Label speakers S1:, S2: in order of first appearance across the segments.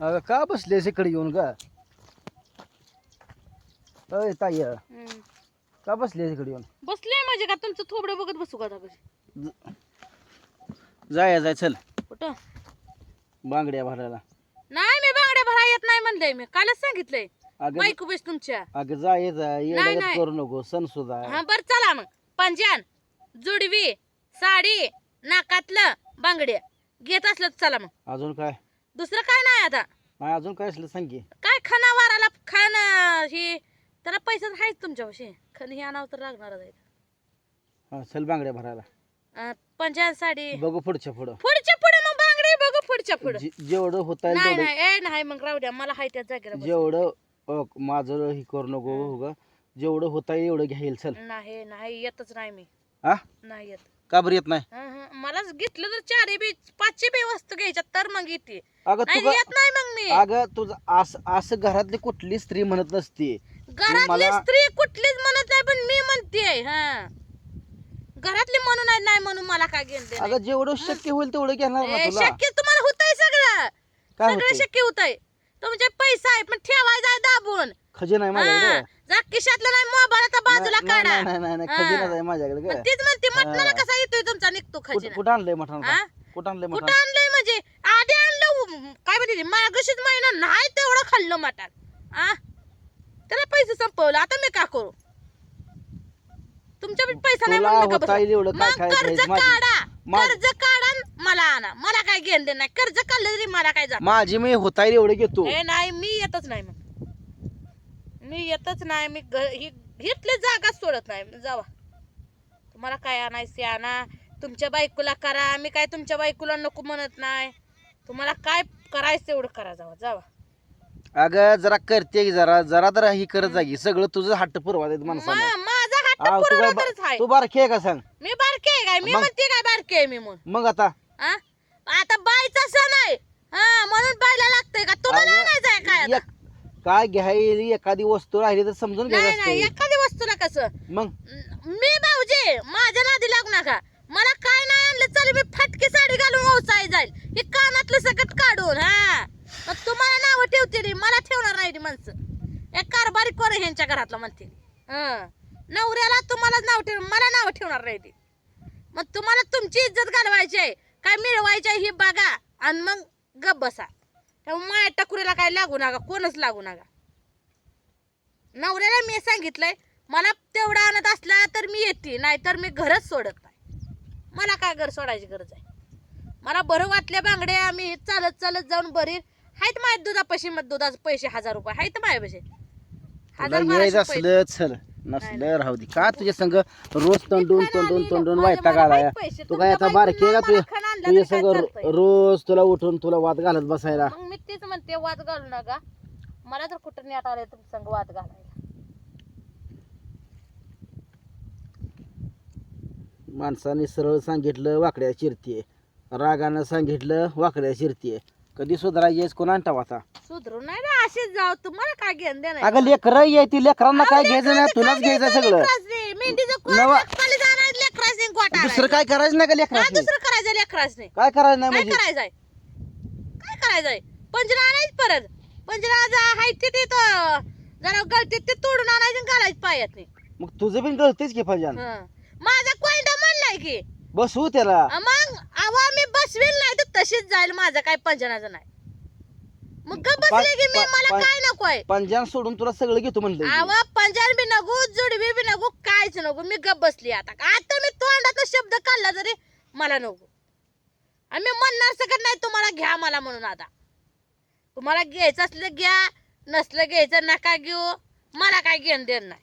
S1: अगं का बसलेस इकडे येऊन का अय ताई
S2: हम्म.
S1: का बसलेस इकडे येऊन?
S2: बसले म्हणजे का? तुमचं थोबडं बघत बसू का आता कशी
S1: जाय जाय चल.
S2: कुठं?
S1: बांगड्या भरायला.
S2: नाही मी बांगड्या भरा येत नाही म्हणलंय मी. कालच सांगितलंय.
S1: अगं
S2: बायको बेस तुमच्या.
S1: अगं जाय जाय.
S2: नाही,
S1: येडगत
S2: नाही.
S1: करू नको. सण सुद्धा
S2: हा बर चला मग. पंजान जुडवी साडी नाकातलं बांगड्या. घेत असलं तर चला मग.
S1: अजून काय?
S2: दुसरं काय नाही आता.
S1: नाही अजून काय असलं सांग की.
S2: काय खाना वाराला खाण ही त्याला पैसे आहेत तुमच्यापाशी. खन हे आणावं तर लागणारच आहे
S1: हा चल बांगड्या भरायला.
S2: अं, पंजान साडी.
S1: बघू पुढच्या पुढं.
S2: पुढच्या पुढे मग बांगडी बघू पुढच्या पुढे.
S1: जे- जेवढं होता
S2: नाही
S1: तेवढं
S2: नाही ए नाही मग राहू द्या. मला हाय त्या जागेला बस.
S1: जेवढं अ, माझं हे करू नको हो. ग जेवढं होता एवढं घ्यायला चल.
S2: नाही नाही येतच नाही मी.
S1: हा
S2: नाही येत.
S1: का बरं येत नाही.
S2: मला घेतलं तर चारही बी पाचशे बी वस्तू घ्यायच्या तर मग येते.
S1: अगं
S2: नाही येत नाही मग मी.
S1: अगं तुझं असं असं घरातली कुठली स्त्री म्हणत नसते.
S2: घरातली
S1: मला-
S2: स्त्री कुठलीच म्हणत नाही पण मी म्हणते हा. घरातली म्हणून आहे, नाही म्हणून मला काय घेणं देणं.
S1: अगं जेवढं शक्य होईल तेवढं घेणार ना
S2: ए,
S1: तुला.
S2: शक्य तुम्हाला होतंय सगळं.
S1: काय
S2: सगळं
S1: होतंय?
S2: शक्य होतंय. तुमचे पैसा आहे पण ठेवायचा आहे दाबून.
S1: खजिना आहे माझ्याकडे.
S2: हा. जा खिशातला नाही मोबाईल बाजूला
S1: नाही
S2: काढा.
S1: नाही, नाही नाही नाही
S2: हा.
S1: खजिना आहे माझ्याकडे
S2: मग
S1: काय
S2: तीच म्हणते मटणाला. कसा येतोय तुमचा निघतो
S1: कुठं
S2: खजिना.
S1: कुठं आणलंय मटण
S2: हा?
S1: कुठं आणलंय
S2: कुठं
S1: मटण
S2: आणलंय म्हणजे? आधी आणलं उम, काय म्हणते मागशीच महिना नाही तेवढं खाल्लं मटण. आ त्याला पैसे संपवलं आता मी का करू? तुमच्या पैसा नाही
S1: तुला
S2: म्हणून मी का
S1: होता येईल एवढं? काय
S2: मग कर्ज?
S1: माझी-
S2: काढा.
S1: मा-
S2: कर्ज काढा आणि मला आणा. मला काय घेणं देणं नाही. कर्ज काढलं तरी मला काय जात?
S1: माझी मी होता येईल एवढं घेतो.
S2: हे नाही मी येतच नाही मग. मी येतच नाही मी ही घेतली जागा सोडत नाही. जावा. तुम्हाला काय आणायचं आणा. तुमच्या बायकोला करा. मी काय तुमच्या बायकोला नको म्हणत नाही. तुम्हाला काय करायचं तेवढं करा जावा. जावा.
S1: अगं जरा करते की जरा. जरा तर ही करत जागी सगळं तुझं हट्ट पुरवा देत माणसाला
S2: मा- माझा
S1: तू
S2: पुरवला
S1: काय
S2: तरच आहे.
S1: बा- तू बारकी आहे का सांग?
S2: मी बारके आहे काय? मी
S1: मग?
S2: म्हणते काय बारके आहे मी म्हणून.
S1: मग आता?
S2: आ? आता बायचा सण आहे. हा म्हणून बायला लागतंय का? तुम्हाला
S1: अगं,
S2: आणायचं आहे काय आता?
S1: एक- काय घ्यायली एखादी वस्तू राहिली तर समजून
S2: नाही नाही एखादी वस्तूला कसं
S1: मग?
S2: मी भाऊजी माझ्या नादी लागू नका. मला काय नाही आणलं चालेल मी फटकी साडी घालून ओसाय जाईल. हे कानातलं सकट काढून हा. मग तुम्हाला नाव ठेवते रे मला ठेवणार नाही ती माणसं. एक कारभारी कोण आहे ह्यांच्या घरातला म्हणते हं. नवऱ्याला तुम्हाला नाव ठेव मला नाव ठेवणार नाही ती. मग तुम्हाला तुमची इज्जत घालवायची आहे. काय मिळवायची आहे ही बघा. आणि मग गप बसा. त्यामुळे माझ्या टकुरीला काय लागू नका कोणच लागू नका. नवऱ्याला मी सांगितलंय मला तेवढा आणत असला तर मी येते नाहीतर मी घरच सोडत नाही. मला काय घर सोडायची गरज आहे? मला बरं वाटल्या बांगड्या आम्ही चालत चालत जाऊन बरी. आहेत माझ्या दुधापाशी मग दुधाचे पैसे हजार रुपये आहेत माझ्यापाशी. हजार पैसे.
S1: असलं चल. नसलं राहू दे. का तुझ्या संग रोज तंडून तंडून तंडून वायता आलाय तू काय आता बारकी का तुझ्या तुझ्या संग रो- रोज तुला उठून तुला वाद घालत बसायला.
S2: मग तेच म्हणते वाद घालू नका. मला तर कुठं नेट आलंय तुमच्या संग वाद घालायला.
S1: माणसाने सरळ सांगितलं वाकड्या चिरतीये. रागानं सांगितलं वाकड्या चिरतीये. कधी सुधारायची कोण आणता आता
S2: सुधरू नाही ना असेच जाऊ. तुम्हाला काय घेणं देणं आहे?
S1: अगं लेकरं आहे ती लेकरांना काय घ्यायचं नाही तुलाच घ्यायचं सगळं. नवा- दुसरं काय करायचं नाही का लेकरांनी
S2: दुसरं करायचं लेकरासनी
S1: काय करायचं नाही
S2: काय
S1: म्हणजे?
S2: करायचंय? काय करायचंय? पंजरा आणायच परत. पंजरा जा हाय ते तिथं. जरा गळतीत ते तोडून आणायचं आणि घालायचं पायात. नाही
S1: मग तुझं पण गळतेच की फजान.
S2: माझा कोयंडा म्हणलाय की.
S1: बसवू त्याला.
S2: मग आवा मी बसवेल नाही तर तशीच जाईल. माझं काय पंजनाचं नाही. मग गप्प बसले की मी
S1: पा-
S2: मला
S1: पा-
S2: काय नकोय
S1: पंजान सोडून तुला सगळं घेतो म्हणलं.
S2: आवा पंजान बी नको जुडबी बी नको कायच नको. मी गप बसली आता. आता मी तोंडात शब्द काढला तरी मला नको. आणि मी म्हणणार सकत नाही तुम्हाला घ्या मला म्हणून आता. तुम्हाला घ्यायचं असलं घ्या नसलं घ्यायचं नका घेऊ. मला काय घेणं देणं नाही.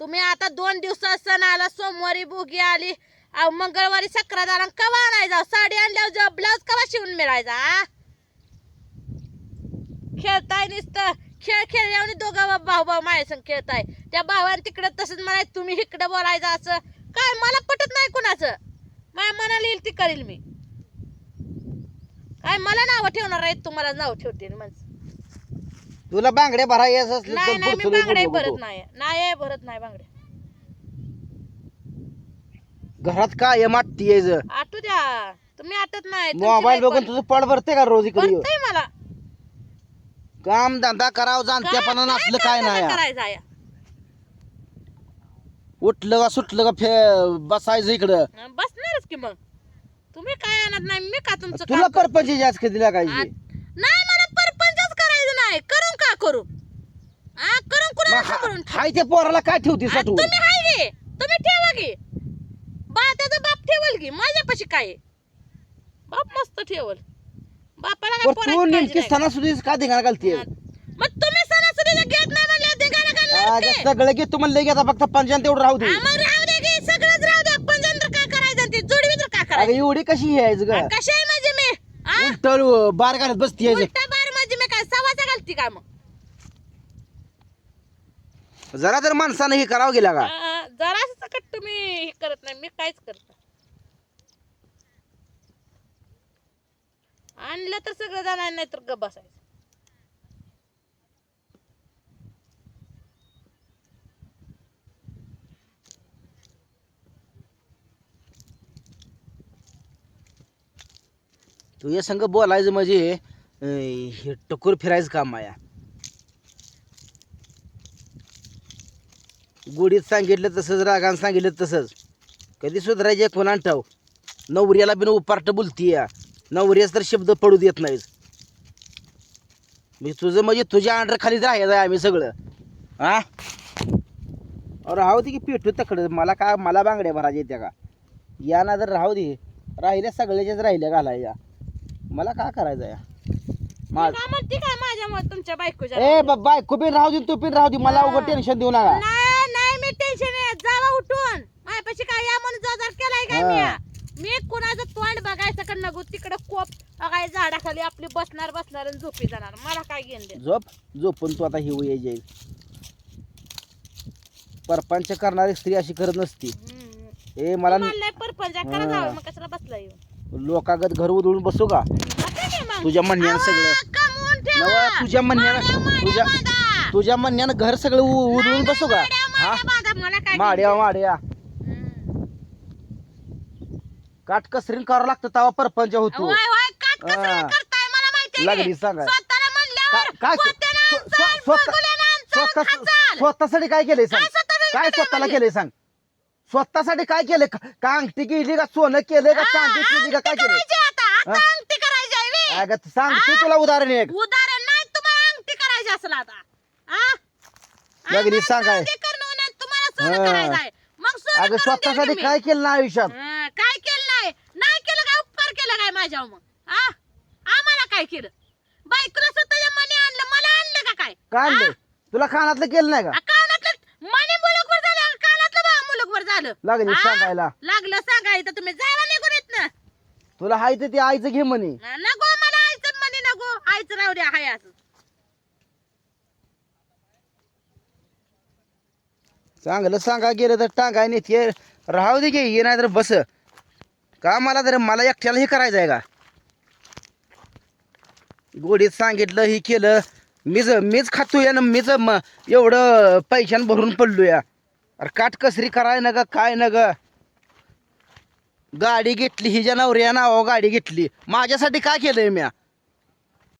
S2: तुम्ही आता दोन दिवसात सण आला सोमवारी भोगी आली. अहो, मंगळवारी सक्रात आला कवा आणायचा? साडी आणल्यावर ब्लाऊज कवा शिवून मिळायचा खेळताय नुसतं. खेळ खेळल्यावर दोघं भाऊ भाऊ माझ्या संग खेळताय. त्या भावाने तिकडं तसंच म्हणायचं तुम्ही इकडं बोलायचं असं. काय? मला पटत नाही कुणाचं. माझ्या मनाला येईल ती करील मी. काय मला नाव ठेवणार आहेत तुम्हाला नाव ठेवते माणसं
S1: तुला बांगड्या भरा यायचं असलं
S2: नाही मी बांगडे भरत. नाही. नाही भरत नाही बांगडे
S1: घरात काय माती यायचं
S2: आटू द्या. तुम्ही आटत नाही. तुमची
S1: मोबाईल
S2: बायको
S1: बघून तुझं पड भरते का रोज इकडे
S2: भरतंय मला.
S1: काम धंदा करावं जाणत्यापणा नसलं काय नाही.
S2: करायचं आहे?
S1: उठलं का सुटलं का फे बसायचं इकडं?
S2: बसणारच की मग. तुम्ही काय आणत नाही मी का तुमचं
S1: तुला
S2: काम करतो?
S1: परपंच जास्त
S2: आ-
S1: लागायची
S2: नाही मला परपंचच करायचं नाही करून का करू करून कुणाला सांभाळून ठेव?
S1: हाय त्या पोराला काय ठेवते
S2: आ,
S1: साठवून
S2: तुम्ही हाय गे तुम्ही ठेवा गे बा त्याचा बाप ठेवल की माझ्यापाशी काय आहे? बाप मस्त ठेवल बापाला काय
S1: पण
S2: पोराची
S1: तू
S2: काळजी
S1: नेमकी
S2: नाही.
S1: सणासुदीच का धिंगाणा घालते
S2: मग तुम्ही सणासुदीला घेत नाही म्हणल्या धिंगाणा घालणार?
S1: सगळं फक्त पंचायत तेवढं राहू दे
S2: मग राहू दे की सगळंच राहू दे पण जंत्र काय करायचं आणि ते जोडवी तर काय
S1: अगं
S2: करायचं?
S1: एवढी कशी यायचं ग?
S2: कशा आहे म्हणजे मी? आ?
S1: उलट बार घालत बसती यायचं.
S2: उलटा बार म्हणजे मी काय सवाचा घालती का मग?
S1: जरा तर माणसानं हे करावं गेला का?
S2: जरा सकट तुम्ही हे करत नाही मी काहीच करत नाही. आणलं तर सगळं जाणार नाही तर गप बसायचं.
S1: तुझ्या संग बोलायचं म्हणजे हे टकोर फिरायचं काम माया गुढीत सांगितलं तसंच रागानं सांगितलं तसंच. कधी सुधारायचे कोणा ठाव नवऱ्याला बिन उपार्ट बोलती या. नवऱ्याच तर शब्द पडू देत नाहीच मी म्हणजे तुझं म्हणजे तुझ्या अंडर खाली राहायचं आम्ही सगळं. हा राहू दे की पेटू तकडं. मला काय मला बांगड्या भरायच्या त्या का? या ना जर राहू दे. राहिल्या सगळ्याच्याच राहिल्या घालायच्या. मला काय करायचं या? मा
S2: मी काय म्हणते काय माझ्यामुळे तुमच्या बायकोच्या
S1: ए बाबा पण राहू दे तू पण राहू दे. मला उघड टेन्शन देऊ नका.
S2: नाही नाही मी टेन्शन येत जावा उठून. माझ्यापाशी काय या म्हणून जोजार केलाय काय मी?
S1: हा.
S2: मी कुणाचं तोंड बघायचं का नको तिकडे कोप बघाय झाडाखाली आपली बसणार बसणार आणि झोपी जाणार. मला काय घेऊन दे
S1: झोप. झोपून तू आता हिव ये जाईल. परपंच करणारी स्त्री अशी करत नसती. ए मला
S2: म्हणलंय परपंच करा
S1: हा.
S2: जावं. मग कशाला बसला येऊन
S1: लोकागत घर उधळून बसू का. तुझ्या म्हणण्यानं सगळं. नवा तुझ्या म्हणण्यानं तुझ्या. तुझ्या म्हणण्यानं घर सगळं उ- उधळून बसू का
S2: माड्या,
S1: हा
S2: माड्या
S1: माड्या. काटकसरीन करावं लागतं तेव्हा परपंच होतो हा. लागली सांगा. काय- काय- स्वतः- स्वतः. स्वतःसाठी काय केलंय सांग
S2: काय
S1: स्वतःला
S2: म्हणजे?
S1: केलंय सांग स्वतःसाठी काय केलंय का अंगठी केली का सोनं केलंय का चांदी केली का काय
S2: आता.
S1: हा?
S2: अंगठी करायची आहे बे.
S1: अगं सांगते तुला उदाहरण एक.
S2: उदाहरण नाही तुम्हाला अंगठी करायची असेल आता. हा?
S1: लागली
S2: आम्हाला
S1: सांगाय.
S2: अंगठी करणं नाही, तुम्हाला सोनं
S1: हा.
S2: करायचं आहे. मग सोनं
S1: अगं
S2: करून
S1: स्वतःसाठी
S2: देईन मी.
S1: काय केलं ना आयुष्यात?
S2: हा, काय केलं नाही? नाही केलं काय? उपकार केला काय माझ्यावर मग? हा? आम्हाला काय केलं? बायकोला स्वतःच्या मनी आणलं मला आणलं का काय?
S1: काय तुला कानातलं केलं नाही का
S2: आ, कानातलं मनी मुलुकवर झालं कानातलं बा मुलुकवर झालं?
S1: लागली
S2: हा?
S1: सांगायला.
S2: लागलं सांगायचं तुम्ही जायला निघून येत ना.
S1: तुला हाय ते आईचं घे म्हणे.
S2: नको मला आईचं मनी नको. आईचं राहू द्या हाय असं.
S1: चांगलं सांगा गेलं तर टांगाय नाही ते राहू दे घे ये नाही तर बस. का मला तर मला एकट्याला हे करायचं आहे का? गोडीत सांगितलं हे केलं. मीच मीच खातोय ना मीच म- एवढं पैशान भरून पडलो या अरे काटकसरी कराय ना ग काय ना ग गाडी घेतली हिच्या नवऱ्या नावा गाडी घेतली. माझ्यासाठी काय केलंय म्या?